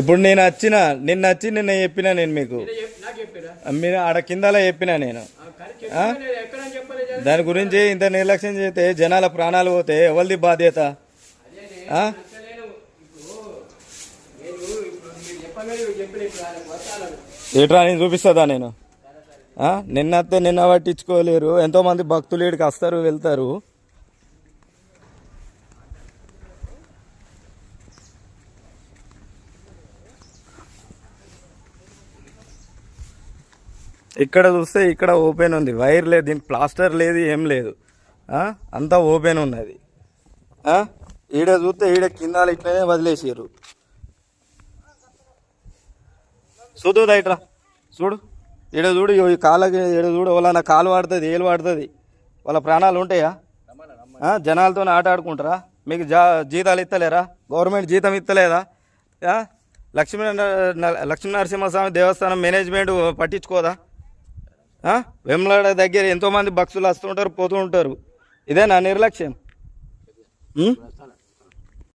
ఇప్పుడు నేను వచ్చిన నిన్న వచ్చి నిన్న చెప్పిన నేను మీకు. మీరు ఆడ కిందలా చెప్పిన నేను. దాని గురించి ఇంత నిర్లక్ష్యం చేస్తే జనాల ప్రాణాలు పోతే ఎవరిది బాధ్యత? ఏట్రా నేను చూపిస్తుందా నేను? నిన్న నిన్న పట్టించుకోలేరు. ఎంతో మంది భక్తులు ఇక్కడికి వస్తారు వెళ్తారు. ఇక్కడ చూస్తే ఇక్కడ ఓపెన్ ఉంది. వైర్ లేదు దీనికి ప్లాస్టర్ లేదు ఏం లేదు. అంతా ఓపెన్ ఉన్నది. ఈడ చూస్తే ఈడ కింద ఇట్లనే వదిలేసారు చూడు రైట్రా చూడు. ఈడ చూడు ఇగో ఈ కాళ్ళకి ఈడ చూడు వాళ్ళ కాలు వాడుతుంది ఏలు వాడుతుంది. వాళ్ళ ప్రాణాలు ఉంటాయా? జనాలతో ఆట ఆడుకుంటారా? మీకు జా జీతాలు ఇస్తలేరా? గవర్నమెంట్ జీతం ఇస్తలేదా? లక్ష్మీ లక్ష్మీనరసింహస్వామి దేవస్థానం మేనేజ్మెంట్ పట్టించుకోదా? వెమ్లాడ దగ్గర ఎంతోమంది భక్తులు వస్తుంటారు పోతూ ఉంటారు. ఇదే నా నిర్లక్ష్యం